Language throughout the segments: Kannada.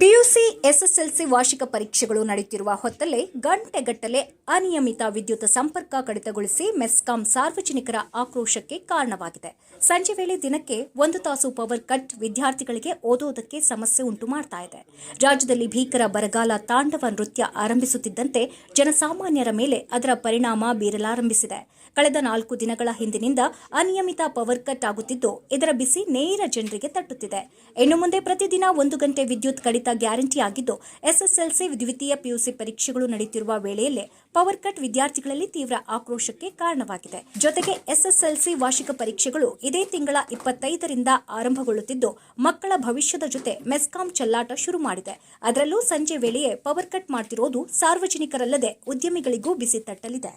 ಪಿಯುಸಿ ಎಸ್ಎಸ್ಎಲ್ಸಿ ವಾರ್ಷಿಕ ಪರೀಕ್ಷೆಗಳು ನಡೆಯುತ್ತಿರುವ ಹೊತ್ತಲ್ಲೇ ಗಂಟೆಗಟ್ಟಲೆ ಅನಿಯಮಿತ ವಿದ್ಯುತ್ ಸಂಪರ್ಕ ಕಡಿತಗೊಳಿಸಿ ಮೆಸ್ಕಾಂ ಸಾರ್ವಜನಿಕರ ಆಕ್ರೋಶಕ್ಕೆ ಕಾರಣವಾಗಿದೆ. ಸಂಜೆ ವೇಳೆ ದಿನಕ್ಕೆ ಒಂದು ತಾಸು ಪವರ್ ಕಟ್ ವಿದ್ಯಾರ್ಥಿಗಳಿಗೆ ಓದೋದಕ್ಕೆ ಸಮಸ್ಯೆ ಉಂಟು ಮಾಡ್ತಾ ಇದೆ. ರಾಜ್ಯದಲ್ಲಿ ಭೀಕರ ಬರಗಾಲ ತಾಂಡವ ನೃತ್ಯ ಆರಂಭಿಸುತ್ತಿದ್ದಂತೆ ಜನಸಾಮಾನ್ಯರ ಮೇಲೆ ಅದರ ಪರಿಣಾಮ ಬೀರಲಾರಂಭಿಸಿದೆ. ಕಳೆದ ನಾಲ್ಕು ದಿನಗಳ ಹಿಂದಿನಿಂದ ಅನಿಯಮಿತ ಪವರ್ ಕಟ್ ಆಗುತ್ತಿದ್ದು, ಇದರ ಬಿಸಿ ನೇರ ಜನರಿಗೆ ತಟ್ಟುತ್ತಿದೆ. ಇನ್ನು ಮುಂದೆ ಪ್ರತಿದಿನ ಒಂದು ಗಂಟೆ ವಿದ್ಯುತ್ ಕಡಿತ ಗ್ಯಾರಂಟಿ ಆಗಿದ್ದು, ಎಸ್ಎಸ್ಎಲ್ಸಿ ದ್ವಿತೀಯ ಪಿಯುಸಿ ಪರೀಕ್ಷೆಗಳು ನಡೆಯುತ್ತಿರುವ ವೇಳೆಯಲ್ಲೇ ಪವರ್ ಕಟ್ ವಿದ್ಯಾರ್ಥಿಗಳಲ್ಲಿ ತೀವ್ರ ಆಕ್ರೋಶಕ್ಕೆ ಕಾರಣವಾಗಿದೆ. ಜೊತೆಗೆ ಎಸ್ಎಸ್ಎಲ್ಸಿ ವಾರ್ಷಿಕ ಪರೀಕ್ಷೆಗಳು ಇದೇ ತಿಂಗಳ ಇಪ್ಪತ್ತೈದರಿಂದ ಆರಂಭಗೊಳ್ಳುತ್ತಿದ್ದು, ಮಕ್ಕಳ ಭವಿಷ್ಯದ ಜೊತೆ ಮೆಸ್ಕಾಂ ಚೆಲ್ಲಾಟ ಶುರು ಮಾಡಿದೆ. ಅದರಲ್ಲೂ ಸಂಜೆ ವೇಳೆಯೇ ಪವರ್ ಕಟ್ ಮಾಡ್ತಿರೋದು ಸಾರ್ವಜನಿಕರಲ್ಲದೆ ಉದ್ಯಮಿಗಳಿಗೂ ಬಿಸಿ ತಟ್ಟಲಿದೆ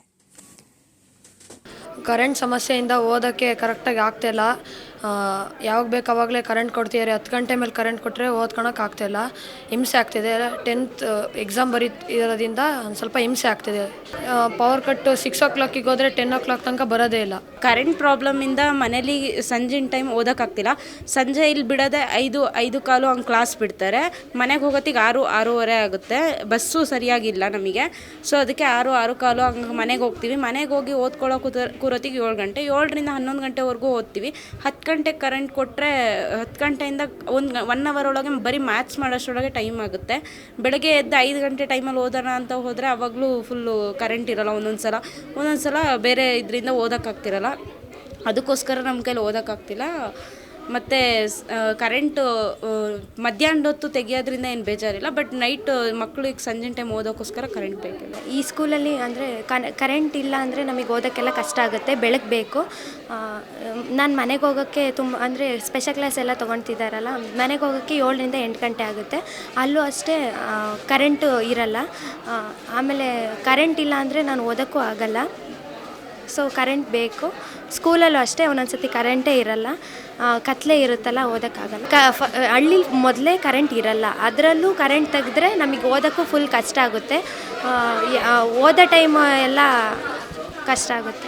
ಕರೆಂಟ್ ಸಮಸ್ಯೆಯಿಂದ ಓದೋಕ್ಕೆ ಕರೆಕ್ಟಾಗಿ ಆಗ್ತಾಯಿಲ್ಲ ಯಾವಾಗ ಬೇಕು ಅವಾಗಲೇ ಕರೆಂಟ್ ಕೊಡ್ತಿದ್ದಾರೆ ಹತ್ತು ಗಂಟೆ ಮೇಲೆ ಕರೆಂಟ್ ಕೊಟ್ಟರೆ ಓದ್ಕೊಳಕ್ಕೆ ಆಗ್ತಾಯಿಲ್ಲ ಹಿಂಸೆ ಆಗ್ತಿದೆ. ಟೆಂತ್ ಎಕ್ಸಾಮ್ ಬರೀ ಇರೋದ್ರಿಂದ ಒಂದು ಸ್ವಲ್ಪ ಹಿಂಸೆ ಆಗ್ತಿದೆ. ಪವರ್ ಕಟ್ಟು ಸಿಕ್ಸ್ ಓ ಕ್ಲಾಕಿಗೆ ಹೋದರೆ ಟೆನ್ ಓ ಕ್ಲಾಕ್ ತನಕ ಬರೋದೇ ಇಲ್ಲ. ಕರೆಂಟ್ ಪ್ರಾಬ್ಲಮಿಂದ ಮನೇಲಿ ಸಂಜಿನ ಟೈಮ್ ಓದೋಕ್ಕಾಗ್ತಿಲ್ಲ ಸಂಜೆ ಇಲ್ಲಿ ಬಿಡೋದೆ ಐದು ಐದು ಕಾಲು ಹಂಗೆ ಕ್ಲಾಸ್ ಬಿಡ್ತಾರೆ. ಮನೆಗೆ ಹೋಗೋತ್ತಿಗೆ ಆರು, ಆರೂವರೆ ಆಗುತ್ತೆ. ಬಸ್ಸು ಸರಿಯಾಗಿಲ್ಲ ನಮಗೆ. ಸೊ ಅದಕ್ಕೆ ಆರು ಆರು ಕಾಲು ಹಂಗೆ ಮನೆಗೆ ಹೋಗ್ತೀವಿ. ಮನೆಗೆ ಹೋಗಿ ಓದ್ಕೊಳ್ಳೋ ಕೂತ, ಕೂರೋತ್ತಿಗೆ ಏಳು ಗಂಟೆ. ಏಳರಿಂದ ಹನ್ನೊಂದು ಗಂಟೆವರೆಗೂ ಓದ್ತೀವಿ. ಹತ್ತು ಗಂಟೆಗೆ ಕರೆಂಟ್ ಕೊಟ್ಟರೆ ಹತ್ತು ಗಂಟೆಯಿಂದ ಒಂದು ಒನ್ ಅವರ್ ಒಳಗೆ ಬರೀ ಮ್ಯಾಚ್ ಮಾಡೋಷ್ಟರೊಳಗೆ ಟೈಮ್ ಆಗುತ್ತೆ. ಬೆಳಗ್ಗೆ ಎದ್ದು ಐದು ಗಂಟೆ ಟೈಮಲ್ಲಿ ಓದೋಣ ಅಂತ ಹೋದರೆ ಅವಾಗಲೂ ಫುಲ್ಲು ಕರೆಂಟ್ ಇರೋಲ್ಲ ಒಂದೊಂದು ಸಲ ಒಂದೊಂದು ಸಲ ಬೇರೆ ಇದರಿಂದ ಓದೋಕ್ಕಾಗ್ತಿರಲ್ಲ. ಅದಕ್ಕೋಸ್ಕರ ನಮ್ಮ ಕೈಲಿ ಓದೋಕ್ಕಾಗ್ತಿಲ್ಲ. ಮತ್ತು ಕರೆಂಟು ಮಧ್ಯಾಹ್ನದ ಹೊತ್ತು ತೆಗಿಯೋದ್ರಿಂದ ಏನು ಬೇಜಾರಿಲ್ಲ. ಬಟ್ ನೈಟ್ ಮಕ್ಳಿಗೆ ಸಂಜೆ ಟೈಮ್ ಓದೋಕ್ಕೋಸ್ಕರ ಕರೆಂಟ್ ಬೇಕಿಲ್ಲ ಈ ಸ್ಕೂಲಲ್ಲಿ ಅಂದರೆ ಕರೆಂಟ್ ಇಲ್ಲ ಅಂದರೆ ನಮಗೆ ಓದೋಕ್ಕೆಲ್ಲ ಕಷ್ಟ ಆಗುತ್ತೆ. ಬೆಳಕು ಬೇಕು. ನಾನು ಮನೆಗೆ ಹೋಗೋಕ್ಕೆ ತುಂಬ ಅಂದರೆ ಸ್ಪೆಷಲ್ ಕ್ಲಾಸ್ ಎಲ್ಲ ತೊಗೊಳ್ತಿದ್ದಾರಲ್ಲ ಮನೆಗೆ ಹೋಗೋಕ್ಕೆ ಏಳರಿಂದ ಎಂಟು ಗಂಟೆ ಆಗುತ್ತೆ. ಅಲ್ಲೂ ಅಷ್ಟೇ ಕರೆಂಟು ಇರಲ್ಲ. ಆಮೇಲೆ ಕರೆಂಟ್ ಇಲ್ಲ ಅಂದರೆ ನಾನು ಓದೋಕ್ಕೂ ಆಗಲ್ಲ. ಸೊ ಕರೆಂಟ್ ಬೇಕು. ಸ್ಕೂಲಲ್ಲೂ ಅಷ್ಟೇ ಒಂದೊಂದು ಸತಿ ಕರೆಂಟೇ ಇರಲ್ಲ. ಕತ್ಲೆ ಇರುತ್ತಲ್ಲ, ಓದೋಕ್ಕಾಗಲ್ಲ. ಕ, ಫ ಹಳ್ಳಿ ಮೊದಲೇ ಕರೆಂಟ್ ಇರಲ್ಲ. ಅದರಲ್ಲೂ ಕರೆಂಟ್ ತೆಗೆದ್ರೆ ನಮಗೆ ಓದೋಕ್ಕೂ ಫುಲ್ ಕಷ್ಟ ಆಗುತ್ತೆ. ಓದೋ ಟೈಮ್ ಎಲ್ಲ ಕಷ್ಟ ಆಗುತ್ತೆ.